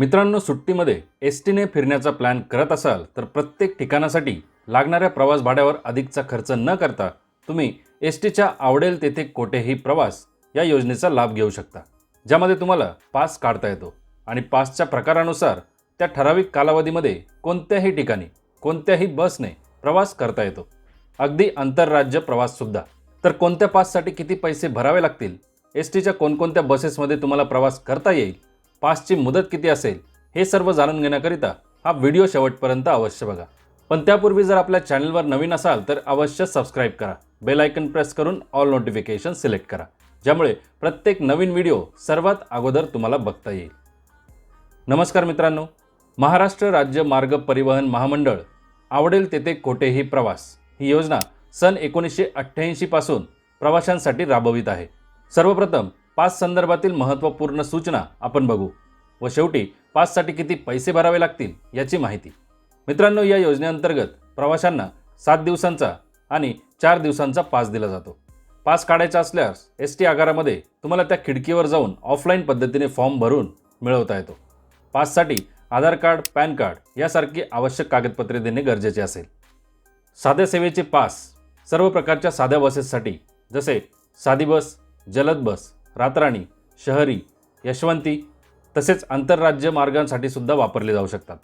मित्रांनो सुट्टीमध्ये एस टीने फिरण्याचा प्लॅन करत असाल तर प्रत्येक ठिकाणासाठी लागणाऱ्या प्रवास भाड्यावर अधिकचा खर्च न करता तुम्ही एस टीच्या आवडेल तेथे कोठेही प्रवास या योजनेचा लाभ घेऊ शकता ज्यामध्ये तुम्हाला पास काढता येतो. आणि पासच्या प्रकारानुसार त्या ठराविक कालावधीमध्ये कोणत्याही ठिकाणी कोणत्याही बसने प्रवास करता येतो. अगदी आंतरराज्य प्रवाससुद्धा तर कोणत्या पाससाठी किती पैसे भरावे लागतील? एस टीच्या कोणकोणत्या बसेसमध्ये तुम्हाला प्रवास करता येईल? पासची मुदत किती असेल हे सर्व जाणून घेण्याकरिता हा व्हिडिओ शेवटपर्यंत अवश्य बघा. पण त्यापूर्वी जर आपल्या चॅनलवर नवीन असाल तर अवश्य सबस्क्राईब करा. बेल आयकन प्रेस करून ऑल नोटिफिकेशन सिलेक्ट करा. ज्यामुळे प्रत्येक नवीन व्हिडिओ सर्वात अगोदर तुम्हाला बघता येईल. नमस्कार मित्रांनो. महाराष्ट्र राज्य मार्ग परिवहन महामंडळ आवडेल तेथे कोठेही प्रवास. ही योजना सन एकोणीसशे अठ्ठ्याऐंशीपासून प्रवाशांसाठी राबवित आहे. सर्वप्रथम पास संदर्भातील महत्त्वपूर्ण सूचना आपण बघू व शेवटी पाससाठी किती पैसे भरावे लागतील याची माहिती. मित्रांनो या योजनेअंतर्गत प्रवाशांना सात दिवसांचा आणि चार दिवसांचा पास दिला जातो. पास काढायचा असल्यास एस टी आगारामध्ये तुम्हाला त्या खिडकीवर जाऊन ऑफलाईन पद्धतीने फॉर्म भरून मिळवता येतो. पाससाठी आधार कार्ड पॅन कार्ड यासारखी आवश्यक कागदपत्रे देणे गरजेचे असेल. साध्या सेवेचे पास सर्व प्रकारच्या साध्या बसेससाठी जसे साधी बस जलद बस रातराणी शहरी यशवंती तसेच आंतरराज्य मार्गांसाठी सुद्धा वापरले जाऊ शकतात.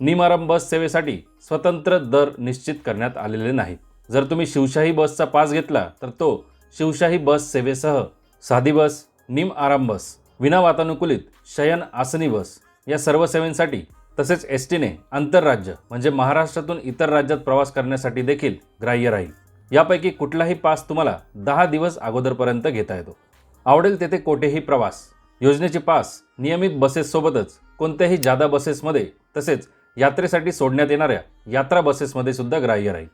निमारम बस सेवेसाठी स्वतंत्र दर निश्चित करण्यात आलेले नाहीत जर तुम्ही शिवशाही बसचा पास घेतला तर तो शिवशाही बस सेवेसह साधी बस निम आराम बस विना वातानुकूलित शयन आसनी बस या सर्व सेवेंसाठी तसेच एस टीने आंतरराज्य म्हणजे महाराष्ट्रातून इतर राज्यात प्रवास करण्यासाठी देखील ग्राह्य राहील. यापैकी कुठलाही पास तुम्हाला दहा दिवस अगोदरपर्यंत घेता येतो. आवडेल तेथे कोठेही प्रवास. योजनेचे पास नियमित बसेससोबतच कोणत्याही जादा बसेसमध्ये तसेच यात्रेसाठी सोडण्यात येणाऱ्या यात्रा बसेसमध्ये सुद्धा ग्राह्य राहील.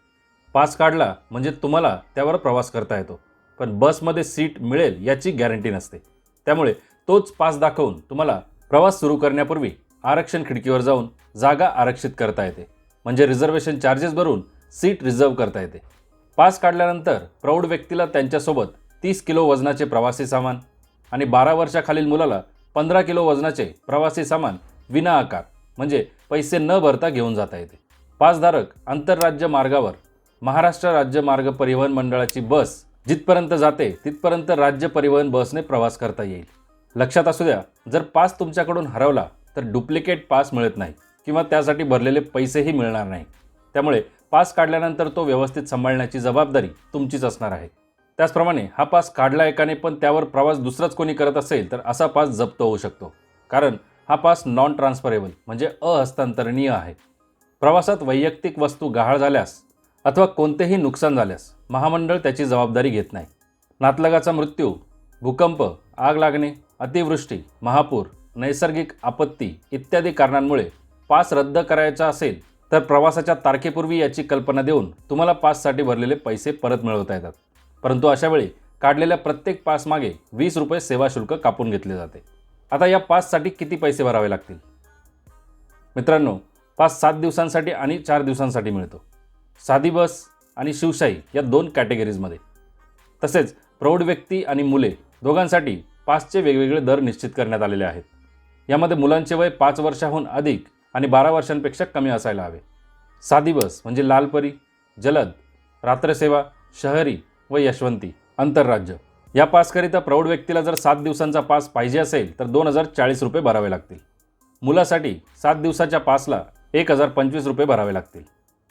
पास काढला म्हणजे तुम्हाला त्यावर प्रवास करता येतो. पण बसमध्ये सीट मिळेल याची गॅरंटी नसते. त्यामुळे तोच पास दाखवून तुम्हाला प्रवास सुरू करण्यापूर्वी आरक्षण खिडकीवर जाऊन जागा आरक्षित करता येते. म्हणजे रिझर्वेशन चार्जेस भरून सीट रिझर्व करता येते. पास काढल्यानंतर प्रौढ व्यक्तीला त्यांच्यासोबत तीस किलो वजनाचे प्रवासी सामान आणि बारा वर्षाखालील मुलाला पंधरा किलो वजनाचे प्रवासी सामान विना आकार म्हणजे पैसे न भरता घेऊन जाता येते. पासधारक आंतरराज्य मार्गावर महाराष्ट्र राज्य मार्ग परिवहन मंडळाची बस जिथपर्यंत जाते तिथपर्यंत राज्य परिवहन बसने प्रवास करता येईल. लक्षात असू द्या जर पास तुमच्याकडून हरवला तर डुप्लिकेट पास मिळत नाही किंवा त्यासाठी भरलेले पैसेही मिळणार नाही. त्यामुळे पास काढल्यानंतर तो व्यवस्थित सांभाळण्याची जबाबदारी तुमचीच असणार आहे. त्याचप्रमाणे हा पास काढला एकाने पण त्यावर प्रवास दुसराच कोणी करत असेल तर असा पास जप्त होऊ शकतो. कारण हा पास नॉन ट्रान्सफरेबल म्हणजे अहस्तांतरणीय आहे. प्रवासात वैयक्तिक वस्तू गहाळ झाल्यास अथवा कोणतेही नुकसान झाल्यास महामंडळ त्याची जबाबदारी घेत नाही. नातलगाचा मृत्यू भूकंप आग लागणे अतिवृष्टी महापूर नैसर्गिक आपत्ती इत्यादी कारणांमुळे पास रद्द करायचा असेल तर प्रवासाच्या तारखेपूर्वी याची कल्पना देऊन तुम्हाला पाससाठी भरलेले पैसे परत मिळवता येतात. परंतु अशावेळी काढलेल्या प्रत्येक पासमागे वीस रुपये सेवा शुल्क कापून घेतले जाते. आता या पाससाठी किती पैसे भरावे लागतील? मित्रांनो पास सात दिवसांसाठी आणि चार दिवसांसाठी मिळतो. साधी बस आणि शिवशाही या दोन कॅटेगरीजमध्ये तसेच प्रौढ व्यक्ती आणि मुले दोघांसाठी पासचे वेगवेगळे दर निश्चित करण्यात आलेले आहेत. यामध्ये मुलांचे वय पाच वर्षाहून अधिक आणि बारा वर्षांपेक्षा कमी असायला हवे. साधी बस म्हणजे लालपरी जलद रात्रसेवा शहरी व यशवंती आंतरराज्य. या पासकरिता प्रौढ व्यक्तीला जर सात दिवसांचा पास पाहिजे असेल तर दोन हजार चाळीस रुपये भरावे लागतील. मुलासाठी सात दिवसाच्या पासला एक हजार पंचवीस रुपये भरावे लागतील.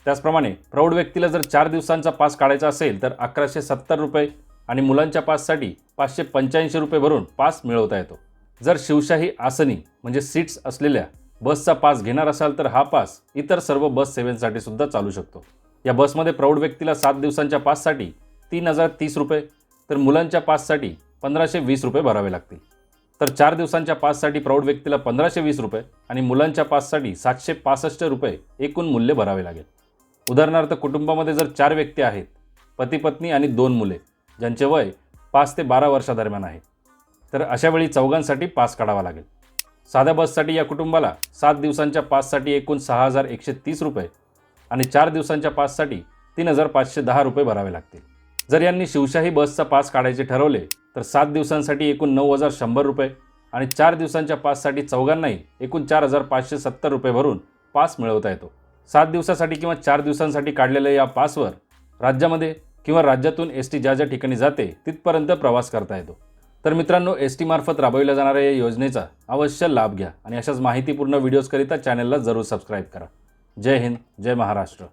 त्याचप्रमाणे प्रौढ व्यक्तीला जर चार दिवसांचा पास काढायचा असेल तर अकराशे सत्तर रुपये आणि मुलांच्या पाससाठी पाचशे पंच्याऐंशी रुपये भरून पास मिळवता येतो. जर शिवशाही आसनी म्हणजे सीट्स असलेल्या बसचा पास घेणार असाल तर हा पास इतर सर्व बस सेवेंसाठी सुद्धा चालू शकतो. या बसमध्ये प्रौढ व्यक्तीला सात दिवसांच्या पाससाठी तीन हजार तीस रुपये. तर मुलांच्या पाससाठी पंधराशे वीस रुपये भरावे लागतील. तर चार दिवसांच्या पाससाठी प्रौढ व्यक्तीला पंधराशे वीस रुपये आणि मुलांच्या पाससाठी सातशे पासष्ट रुपये एकूण मूल्य भरावे लागेल. उदाहरणार्थ कुटुंबामध्ये जर चार व्यक्ती आहेत पती पत्नी आणि दोन मुले ज्यांचे वय पाच ते बारा वर्षादरम्यान आहे तर अशावेळी चौघांसाठी पास काढावा लागेल. साध्या बससाठी या कुटुंबाला सात दिवसांच्या पाससाठी एकूण सहा हजार एकशे तीस रुपये आणि चार दिवसांच्या पाससाठी तीन हजार पाचशे दहा रुपये भरावे लागतील. जर यांनी शिवशाही बसचा पास काढायचे ठरवले तर सात दिवसांसाठी एकूण नऊ हजार शंभर रुपये आणि चार दिवसांच्या पाससाठी चौघांनाही एकूण चार हजार पाचशे सत्तर रुपये भरून पास मिळवता येतो. सात दिवसासाठी किंवा चार दिवसांसाठी काढलेल्या या पासवर राज्यामध्ये किंवा राज्यातून एस टी ज्या ज्या ठिकाणी जाते तिथपर्यंत प्रवास करता येतो. तर मित्रांनो एस टीमार्फत राबविल्या जाणाऱ्या या योजनेचा अवश्य लाभ घ्या आणि अशाच माहितीपूर्ण व्हिडिओजकरिता चॅनलला जरूर सबस्क्राईब करा. जय हिंद जय महाराष्ट्र.